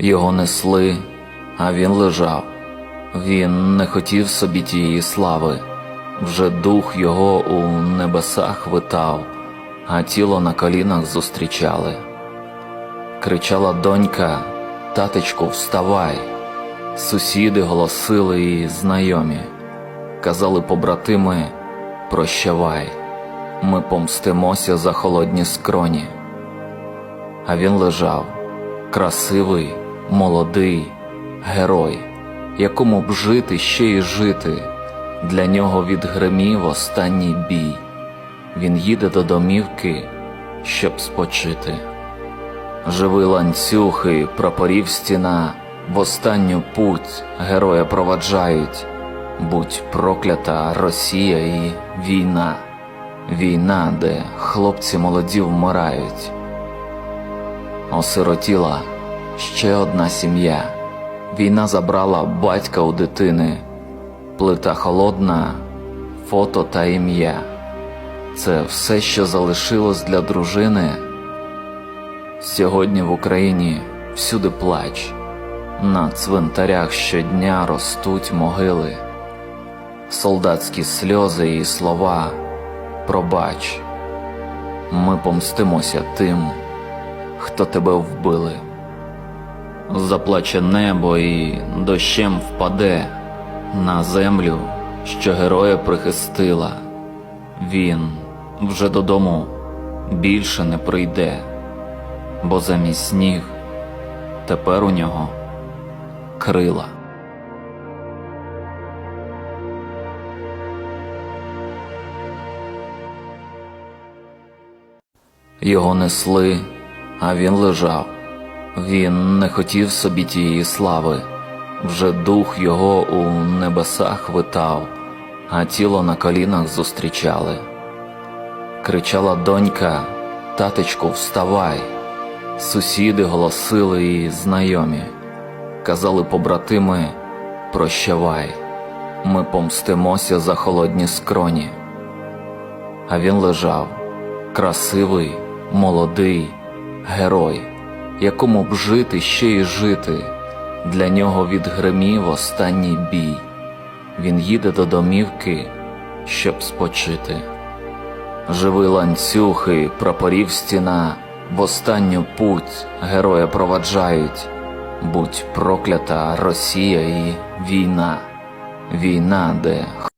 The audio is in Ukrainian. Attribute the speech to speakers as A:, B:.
A: Його несли, а він лежав. Він не хотів собі тієї слави, вже дух його у небесах витав, а тіло на колінах зустрічали. Кричала донька, татечку, вставай. Сусіди голосили і знайомі. Казали побратими, прощавай, ми помстимося за холодні скроні. А він лежав, красивий, молодий, герой, якому б жити ще й жити. Для нього відгримів останній бій. Він їде до домівки, щоб спочити. Живий ланцюг і прапорів стіна, в останню путь героя проваджають. Будь проклята Росія і війна, війна, де хлопці молоді вмирають. Осиротіла ще одна сім'я. Війна забрала батька у дитини, плита холодна, фото та ім'я. Це все, що залишилось для дружини. Сьогодні в Україні всюди плач, на цвинтарях щодня ростуть могили, солдатські сльози і слова пробач. Ми помстимося тим, хто тебе вбили. Заплаче небо і дощем впаде на землю, що героя прихистила. Він вже додому більше не прийде бо замість сніг тепер у нього крила. Його несли, а він лежав. Він не хотів собі тієї слави, вже дух його у небесах витав, а тіло на колінах зустрічали. Кричала донька, татечку, вставай. Сусіди голосили і знайомі. Казали побратими, прощавай, ми помстимося за холодні скроні. А він лежав, красивий, молодий, герой, якому б жити ще й жити. Для нього відгримів останній бій. Він їде до домівки, щоб спочити. Живий ланцюг і прапорів стіна, в останню путь героя проваджають. Будь проклята Росія і війна, війна, де